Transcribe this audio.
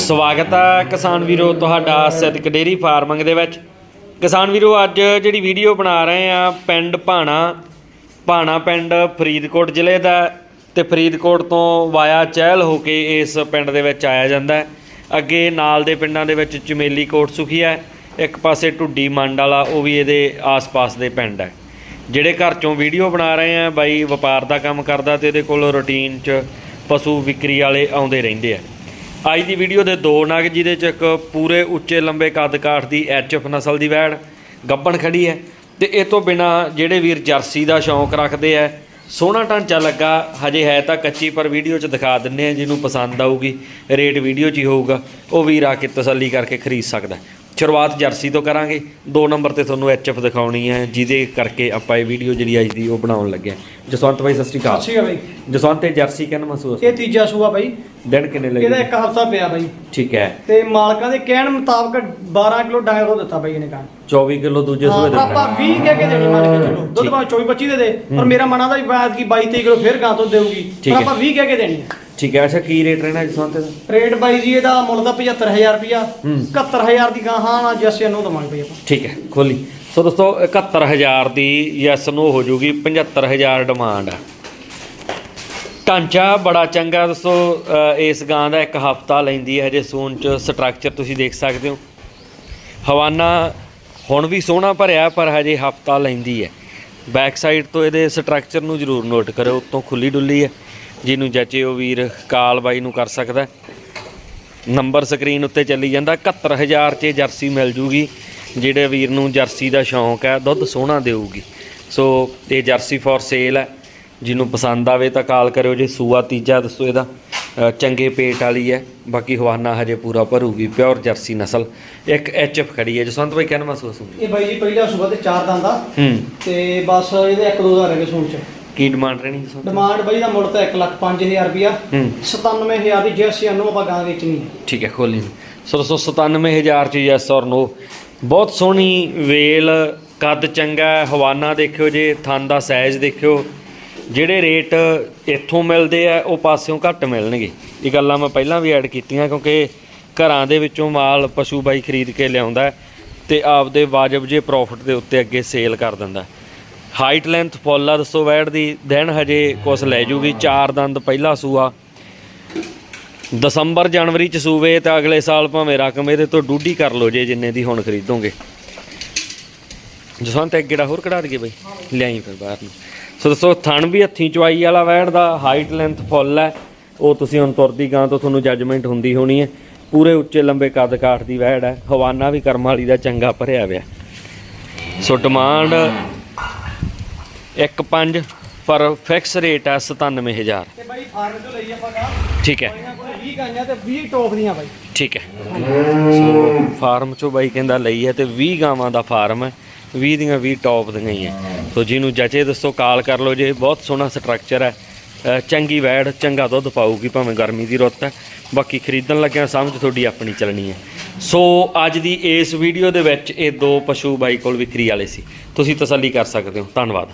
ਸਵਾਗਤ ਹੈ ਕਿਸਾਨ ਵੀਰੋ ਤੁਹਾਡਾ ਸਿੱਧਕ ਡੇਰੀ ਫਾਰਮਿੰਗ ਦੇ ਵਿੱਚ। ਕਿਸਾਨ ਵੀਰੋ, ਅੱਜ ਜਿਹੜੀ ਵੀਡੀਓ ਬਣਾ ਰਹੇ ਆ, ਪਿੰਡ ਭਾਣਾ ਭਾਣਾ ਪਿੰਡ ਫਰੀਦਕੋਟ ਜ਼ਿਲ੍ਹੇ ਦਾ ਹੈ ਤੇ ਫਰੀਦਕੋਟ ਤੋਂ ਵਾਇਆ ਚਹਿਲ ਹੋ ਕੇ ਇਸ ਪਿੰਡ ਦੇ ਵਿੱਚ ਆਇਆ ਜਾਂਦਾ ਅੱਗੇ ਨਾਲ ਦੇ ਪਿੰਡਾਂ ਦੇ ਵਿੱਚ ਚਮੇਲੀ ਕੋਟ ਸੁਖੀ ਹੈ, ਇੱਕ ਪਾਸੇ ਢੁੱਡੀ ਮੰਡ ਵਾਲਾ, ਉਹ ਵੀ ਇਹਦੇ ਆਸ-ਪਾਸ ਦੇ ਪਿੰਡ ਹੈ। ਜਿਹੜੇ ਘਰ ਚੋਂ ਵੀਡੀਓ ਬਣਾ ਰਹੇ ਆ, ਬਾਈ ਵਪਾਰ ਦਾ ਕੰਮ ਕਰਦਾ ਤੇ ਇਹਦੇ ਕੋਲ ਰੁਟੀਨ 'ਚ ਪਸ਼ੂ ਵਿਕਰੀ ਵਾਲੇ ਆਉਂਦੇ ਰਹਿੰਦੇ ਆ। ਅੱਜ ਦੀ ਵੀਡੀਓ ਦੇ ਦੋ ਨਗ, ਜਿਹਦੇ 'ਚ ਇੱਕ ਪੂਰੇ ਉੱਚੇ ਲੰਬੇ ਕੱਦ ਕਾਠ ਦੀ ਐਚਐਫ ਨਸਲ ਦੀ ਵੈੜ ਗੱਬਣ ਖੜੀ ਹੈ ਤੇ ਇਹ ਤੋਂ ਬਿਨਾ ਜਿਹੜੇ ਵੀਰ ਜਰਸੀ ਦਾ ਸ਼ੌਂਕ ਰੱਖਦੇ ਆ, ਸੋਹਣਾ ਢਾਂਚਾ ਲੱਗਾ, ਹਜੇ ਹੈ ਤਾਂ ਕੱਚੀ, ਪਰ ਵੀਡੀਓ 'ਚ ਦਿਖਾ ਦਿੰਨੇ ਆ ਜਿਹਨੂੰ ਪਸੰਦ ਆਊਗੀ, ਰੇਟ ਵੀਡੀਓ 'ਚ ਹੀ ਹੋਊਗਾ, ਉਹ ਵੀਰ ਆ ਕੇ ਤਸੱਲੀ ਕਰਕੇ ਖਰੀਦ ਸਕਦਾ ਸ਼ੁਰੂਆਤ ਜਰਸੀ ਤੋਂ ਕਰਾਂਗੇ। ਦੋ ਨੰਬਰ ਤੇ ਤੁਹਾਨੂੰ ਐਚਐਫ ਦਿਖਾਉਣੀ ਹੈ ਜਿਹਦੇ ਕਰਕੇ ਆਪਾਂ ਇਹ ਵੀਡੀਓ ਜਿਹੜੀ ਅੱਜ ਦੀ ਉਹ ਬਣਾਉਣ ਲੱਗੇ ਹਾਂ। ਜਸਵੰਤ ਭਾਈ ਸਤਿ ਸ਼੍ਰੀ ਅਕਾਲ। ਅੱਛੀ ਆ ਬਾਈ। ਜਸਵੰਤ ਤੇ ਜਰਸੀ ਕਿੰਨ ਮਹਿਸੂਸ ਇਹ ਤੀਜਾ ਸੂਆ ਬਾਈ। ਦਿਨ ਕਿੰਨੇ ਇਹਦਾ ਲੱਗੇ ਇੱਕ ਹਫਤਾ ਪਿਆ ਬਾਈ। ਠੀਕ ਹੈ। ਤੇ ਮਾਲਕਾਂ ਦੇ ਕਹਿਣ ਮੁਤਾਬਕ 12 ਕਿਲੋ ਡਾਇਰ ਉਹ ਦਿੱਤਾ ਬਾਈ ਇਹਨੇ ਕੰਮ 24 ਕਿਲੋ ਦੂਜੇ ਸੂਏ ਦੇ ਆਪਾਂ 20 ਕਹਿ ਕੇ ਦੇਣੀ ਮੰਨ ਕੇ ਚਲੋ। ਦੁੱਧ ਭਾਵੇਂ 24 25 ਦੇ ਦੇ। ਪਰ ਮੇਰਾ ਮਨਾਂ ਦਾ ਵੀ ਬਾਤ ਕੀ 22 23 ਕਿਲੋ ਫਿਰ ਗਾਂ ਤੋਂ ਦੇਊਗੀ। ਪਰ। ਆਪਾਂ 20 ਕਹਿ ਕੇ ਦੇਣੀ ਹੈ। ਠੀਕ ਹੈ ਅੱਛਾ ਕੀ ਰੇਟ ਰਹਿਣਾ ਜਸਵੰਤ ਦਾ? ਰੇਟ ਬਾਈ ਜੀ ਇਹਦਾ ਮੁੱਲ ਦਾ 75000 ਰੁਪਿਆ ਹੂੰ। 71000 ਦੀ ਗਾਂ ਹਾਂ ਨਾ ਜੈਸੇ ਨੂੰ ਦਵਾਂਗੇ ਬਾਈ ਆਪਾਂ। ਠੀਕ ਹੈ ਖੋਲੀ। ਸੋ ਦੋਸਤੋ 71000 ਦੀ ਯੈਸ ਨੂੰ ਹੋ ਜੂਗੀ 75000 ਡਿਮਾਂਡ ਹੈ ਢਾਂਚਾ ਬੜਾ ਚੰਗਾ ਦੋਸਤੋ ਇਸ ਗਾਂ ਦਾ ਇੱਕ ਹਫਤਾ ਲੈਂਦੀ ਹੈ ਹਜੇ ਸੂਨ ਚ ਸਟਰਕਚਰ ਤੁਸੀਂ ਦੇਖ ਸਕਦੇ ਹੋ। ਹਵਾਨਾ ਹੁਣ ਵੀ ਸੋਹਣਾ ਭਰਿਆ ਪਰ ਹਜੇ ਹਫਤਾ ਲੈਂਦੀ ਹੈ। ਬੈਕ ਸਾਈਡ ਤੋਂ ਇਹਦੇ ਸਟਰਕਚਰ ਨੂੰ ਜ਼ਰੂਰ ਨੋਟ ਕਰੋ ਉੱਤੋਂ ਖੁੱਲੀ ਡੁੱਲੀ ਹੈ। ਜਿਹਨੂੰ ਜੱਚੇ ਉਹ ਵੀਰ ਕਾਲ ਬਾਈ ਨੂੰ ਕਰ ਸਕਦਾ। ਨੰਬਰ ਸਕਰੀਨ ਉੱਤੇ ਚੱਲੀ ਜਾਂਦਾ 71000 'ਚ ਜਰਸੀ ਮਿਲ ਜੂਗੀ ਜਿਹੜੇ ਵੀਰ ਨੂੰ ਜਰਸੀ ਦਾ ਸ਼ੌਂਕ ਹੈ ਦੁੱਧ ਸੋਹਣਾ ਦੇਊਗੀ। ਸੋ ਇਹ ਜਰਸੀ ਫॉर ਸੇਲ ਹੈ। ਜਿਹਨੂੰ ਪਸੰਦ ਆਵੇ ਤਾਂ ਕਾਲ ਕਰਿਓ ਜੇ ਸੂਆ ਤੀਜਾ ਦੱਸੋ ਇਹਦਾ। ਚੰਗੇ ਪੇਟ ਵਾਲੀ ਹੈ ਬਾਕੀ ਹਵਾਨਾ ਹਜੇ ਪੂਰਾ ਭਰੂਗੀ ਪਿਓਰ ਜਰਸੀ ਨਸਲ। ਇੱਕ ਐਚਐਫ ਖੜੀ ਹੈ ਜਸਵੰਤ ਭਾਈ ਕਹਿਣਾ ਮਹਿਸੂਸ ਹੁੰਦਾ ਇਹ ਬਾਈ ਜੀ ਪਹਿਲਾ ਸੂਆ ਤੇ ਚਾਰ ਦੰਦ ਆ। ਹੂੰ। ਤੇ ਬਸ ਇਹਦੇ ਇੱਕ ਦੋ ਹਜ਼ਾਰ ਹੈਗੇ ਸੂਣ ਚ। ਕੀ ਡਿਮਾਂਡ ਰਹਿਣੀ ਜਸਵੰਤ ਡਿਮਾਂਡ ਬਾਈ ਦਾ ਮੁੱਲ ਤਾਂ 1 ਲੱਖ 5000 ਰੁਪਿਆ ਹੂੰ। 97000 ਦੀ ਜੈਸੇ ਨੂੰ ਆਪਾਂ ਗਾਂ ਵੇਚਣੀ ਹੈ ਠੀਕ ਹੈ ਖੋਲੀ ਸੋ ਦੋਸਤੋ 97000 ਚ ਯੈਸ ਔਰ ਨੋ। ਬਹੁਤ ਸੋਹਣੀ ਵੇਲ ਕੱਦ ਚੰਗਾ ਹਵਾਨਾ ਦੇਖਿਓ ਜੇ ਥਣ ਦਾ ਸਾਈਜ਼ ਦੇਖਿਓ। ਜਿਹੜੇ ਰੇਟ ਇੱਥੋਂ ਮਿਲਦੇ ਆ ਉਹ ਪਾਸਿਓਂ ਘੱਟ ਮਿਲਣਗੇ। ਇਹ ਗੱਲਾਂ ਮੈਂ ਪਹਿਲਾਂ ਵੀ ਐਡ ਕੀਤੀਆਂ ਕਿਉਂਕਿ ਘਰਾਂ ਦੇ ਵਿੱਚੋਂ ਮਾਲ ਪਸ਼ੂ ਬਾਈ ਖਰੀਦ ਕੇ ਲਿਆਉਂਦਾ ਤੇ ਆਪਦੇ ਵਾਜਬ ਜੇ ਪ੍ਰੋਫਿਟ ਦੇ ਉੱਤੇ ਅੱਗੇ ਸੇਲ ਕਰ ਦਿੰਦਾ ਹਾਈਟ ਲੈਂਥ ਫੁੱਲ ਆ, ਦੱਸੋ ਵੈੜ ਦੀ, ਦਿਨ ਹਜੇ ਕੁਛ ਲੈ ਜੂਗੀ, ਚਾਰ ਦੰਦ ਪਹਿਲਾ ਸੂਆ। ਦਸੰਬਰ ਜਨਵਰੀ ਚ ਸੂਵੇ ਤਾਂ ਅਗਲੇ ਸਾਲ ਭਾਵੇਂ ਰਕਮ ਇਹਦੇ ਤੋਂ ਡੂਢੀ ਕਰ ਲਓ ਜੇ ਜਿੰਨੇ ਦੀ ਹੁਣ ਖਰੀਦੋਗੇ। ਜਸਵੰਤ, ਇੱਕ ਗੇੜਾ ਹੋਰ ਕਢਾ ਦਈਏ ਬਈ। ਲਿਆਈ ਫਿਰ ਬਾਹਰ ਨੂੰ। ਸੋ ਦੱਸੋ, ਥਣ ਵੀ ਹੱਥੀਂ ਚਵਾਈ ਵਾਲਾ ਵੈੜ ਦਾ, ਹਾਈਟ ਲੈਂਥ ਫੁੱਲ ਹੈ। ਉਹ ਤੁਸੀਂ ਹੁਣ ਤੁਰਦੀ ਗਾਂ ਤੋਂ ਤੁਹਾਨੂੰ ਜੱਜਮੈਂਟ ਹੁੰਦੀ ਹੋਣੀ ਹੈ। ਪੂਰੇ ਉੱਚੇ ਲੰਬੇ ਕੱਦ ਕਾਠ ਦੀ ਵੈੜ ਹੈ। ਹਵਾਨਾ ਵੀ ਕਰਮ ਵਾਲੀ ਦਾ ਚੰਗਾ ਭਰਿਆ ਹੋਇਆ। ਸੋ ਡਿਮਾਂਡ 1.5 ਪਰ ਫਿਕਸ ਰੇਟ ਹੈ 97000 ਤੇ ਬਾਈ ਫਾਰਮ ਤੋਂ ਲਈ ਆਪਾਂ ਗਾਂ ਠੀਕ ਹੈ। ਕੋਲ 20 ਗਾਈਆਂ ਤੇ 20 ਟੋਪ ਦੀਆਂ ਬਾਈ। ਠੀਕ ਹੈ। ਸੋ ਫਾਰਮ ਚੋਂ ਬਾਈ ਕਹਿੰਦਾ ਲਈ ਹੈ ਤੇ 20 ਗਾਵਾਂ ਦਾ ਫਾਰਮ ਹੈ। 20 ਦੀਆਂ 20 ਟੌਪ ਦੀਆਂ ਹੀ ਹੈ। ਸੋ ਜਿਹਨੂੰ ਜਚੇ ਦੱਸੋ ਕਾਲ ਕਰ ਲਓ ਜੇ। ਬਹੁਤ ਸੋਹਣਾ ਸਟਰਕਚਰ ਹੈ। ਚੰਗੀ ਵੈੜ ਚੰਗਾ ਦੁੱਧ ਪਾਊਗੀ ਭਾਵੇਂ ਗਰਮੀ ਦੀ ਰੁੱਤ ਹੈ। ਬਾਕੀ ਖਰੀਦਣ ਲੱਗਿਆ ਸਮਝ ਤੁਹਾਡੀ ਆਪਣੀ ਚੱਲਣੀ ਹੈ। ਸੋ ਅੱਜ ਦੀ ਇਸ ਵੀਡੀਓ ਦੇ ਵਿੱਚ ਇਹ ਦੋ ਪਸ਼ੂ ਬਾਈ ਕੋਲ ਵਿਕਰੀ ਵਾਲੇ ਸੀ। ਤੁਸੀਂ ਤਸੱਲੀ ਕਰ ਸਕਦੇ ਹੋ। ਧੰਨਵਾਦ।